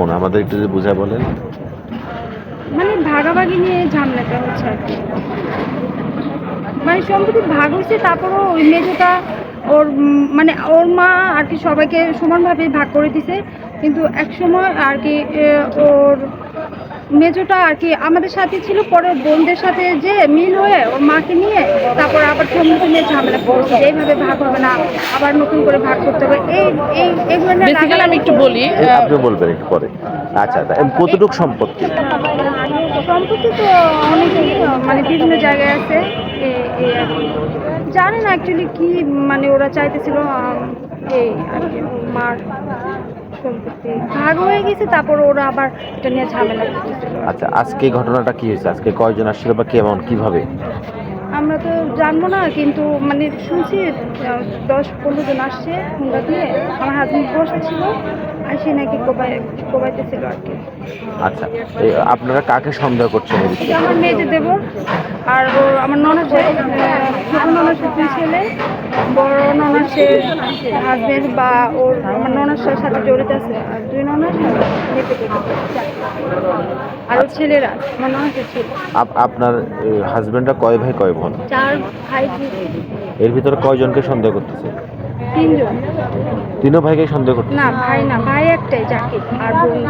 কেমন? আমাদের একটু যদি বুঝা বলেন। মানে ভাগাভাগি নিয়ে ঝামেলাটা হচ্ছে আর কি। মানে সম্প্রতি ভাগ হচ্ছে তারপরও ওই মেজোটা ওর মানে ওর মা আর কি সবাইকে সমানভাবে ভাগ করে দিছে। কিন্তু এক সময় আর কি ওর মেজোটা আর কি আমাদের সাথে ছিল পরে বোনদের সাথে যে মিল হয়ে ওর মাকে নিয়ে তারপর আবার সম্মতি নিয়ে ঝামেলা করছে। যে এইভাবে ভাগ হবে না আবার নতুন করে ভাগ করতে হবে। এই এই এগুলো বেসিক্যালি আমি একটু বলি আপনি বলবেন একটু পরে। আচ্ছা আচ্ছা কতটুক সম্পত্তি? সম্পত্তি তো অনেকই মানে বিভিন্ন জায়গায় আছে। এ- এই আর কি জানি না অ্যাকচুয়ালি কি মানে ওরা চাইতেছিল এই আর কি মার। সম্পত্তি ভাগ হয়ে গেছে তারপর ওরা আবার এটা নিয়ে ঝামেলা করতেছিল আচ্ছা আজকে ঘটনাটা কি হয়েছে? আজকে কয়জন আসছিল বা কেমন কীভাবে? আমরা তো জানব না কিন্তু মানে শুনছি দশ পনেরো জন আসছে হুন্ডা দিয়ে। আমার হাজবেন্ড বসে ছিল আর সে নাকি কোবাই কোবাইতেছিল আর কি। আচ্ছা এই আপনারা কাকে সন্দেহ করছেন এই বিষয়ে আমার মেয়েদের দেব আর ওর আমার ননদ ছোট ননদ দুই ছেলে বড় ননাসের হাজবেন্ড বা ওর আমার সাথে জড়িত আছে আর দুই ননাস আর ওর ছেলেরা আমার ননাসের ছেলে। আপ- আপনার হাজবেন্ডরা কয় ভাই কয় বোন? চার ভাই এর ভিতরে কয়জনকে সন্দেহ করতেছে? তিনজন। তিনও ভাইকে সন্দেহ করতে না ভাই না ভাই একটাই জাকির আর বোন